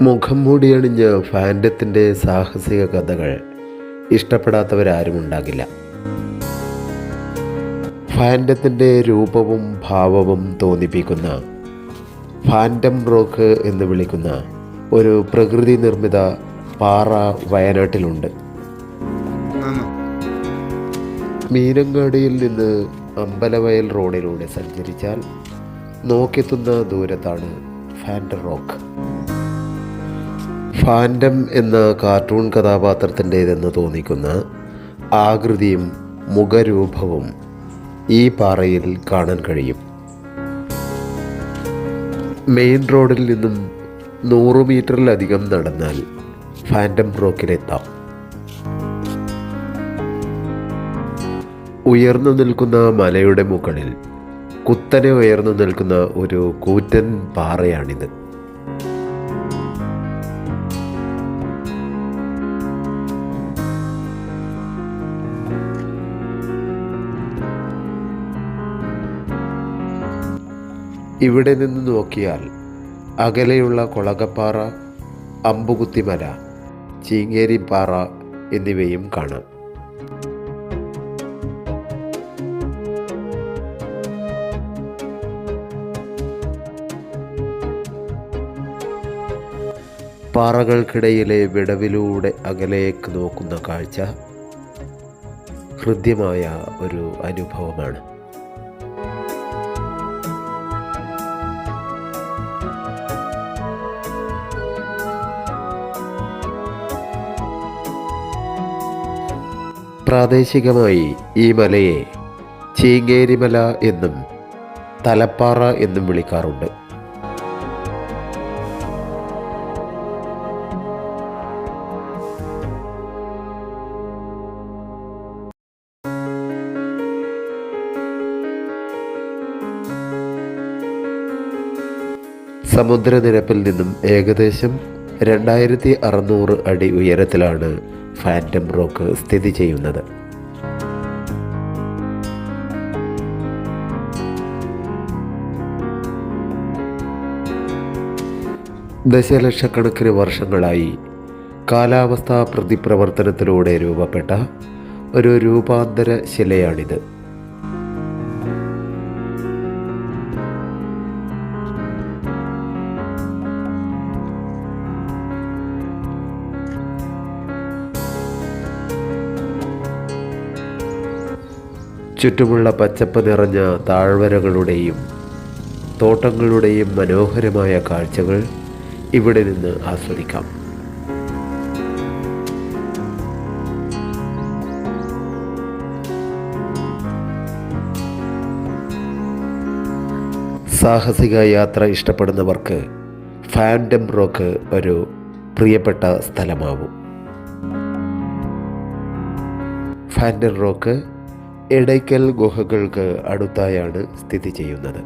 മുഖം മൂടിയണിഞ്ഞ് ഫാൻഡത്തിന്റെ സാഹസിക കഥകൾ ഇഷ്ടപ്പെടാത്തവരാരും ഉണ്ടാകില്ല ഫാൻഡത്തിന്റെ രൂപവും ഭാവവും തോന്നിപ്പിക്കുന്ന ഫാൻഡം റോക്ക് എന്ന് വിളിക്കുന്ന ഒരു പ്രകൃതി നിർമ്മിത പാറ വയനാട്ടിലുണ്ട്. മീനങ്ങാടിയിൽ നിന്ന് അമ്പലവയൽ റോഡിലൂടെ സഞ്ചരിച്ചാൽ നോക്കെത്തുന്ന ദൂരത്താണ് ഫാൻഡ് റോക്ക് ഫാൻഡം എന്ന കാർട്ടൂൺ കഥാപാത്രത്തിന്റേതെന്ന് തോന്നിക്കുന്ന ആകൃതിയും മുഖരൂപവും ഈ പാറയിൽ കാണാൻ കഴിയും. മെയിൻ റോഡിൽ നിന്നും നൂറ് മീറ്ററിലധികം നടന്നാൽ ഫാൻഡം റോക്കിലെത്താം. ഉയർന്നു നിൽക്കുന്ന മലയുടെ മുകളിൽ കുത്തനെ ഉയർന്നു നിൽക്കുന്ന ഒരു കൂറ്റൻ പാറയാണിത്. ഇവിടെ നിന്ന് നോക്കിയാൽ അകലെയുള്ള കൊളകപ്പാറ അമ്പുകുത്തിമല ചീങ്ങേരിപ്പാറ എന്നിവയും കാണാം. പാറകൾക്കിടയിലെ വിടവിലൂടെ അകലേക്ക് നോക്കുന്ന കാഴ്ച ഹൃദ്യമായ ഒരു അനുഭവമാണ്. പ്രാദേശികമായി ഈ മലയെ ചീങ്ങേരിമല എന്നും തലപ്പാറ എന്നും വിളിക്കാറുണ്ട്. സമുദ്രനിരപ്പിൽ നിന്നും ഏകദേശം രണ്ടായിരത്തി അറുന്നൂറ് അടി ഉയരത്തിലാണ് ഫാന്റം റോക്ക് സ്ഥിതി ചെയ്യുന്നത്. ദശലക്ഷക്കണക്കിന് വർഷങ്ങളായി കാലാവസ്ഥാ പ്രതിപ്രവർത്തനത്തിലൂടെ രൂപപ്പെട്ട ഒരു രൂപാന്തര ശിലയാണിത്. ചുറ്റുമുള്ള പച്ചപ്പ് നിറഞ്ഞ താഴ്വരകളുടെയും തോട്ടങ്ങളുടെയും മനോഹരമായ കാഴ്ചകൾ ഇവിടെ നിന്ന് ആസ്വദിക്കാം. സാഹസിക യാത്ര ഇഷ്ടപ്പെടുന്നവർക്ക് ഫാൻഡം റോക്ക് ഒരു പ്രിയപ്പെട്ട സ്ഥലമാവും. ഫാൻഡം റോക്ക് എടയ്ക്കൽ ഗുഹകൾക്ക് അടുത്തായാണ് സ്ഥിതി ചെയ്യുന്നത്.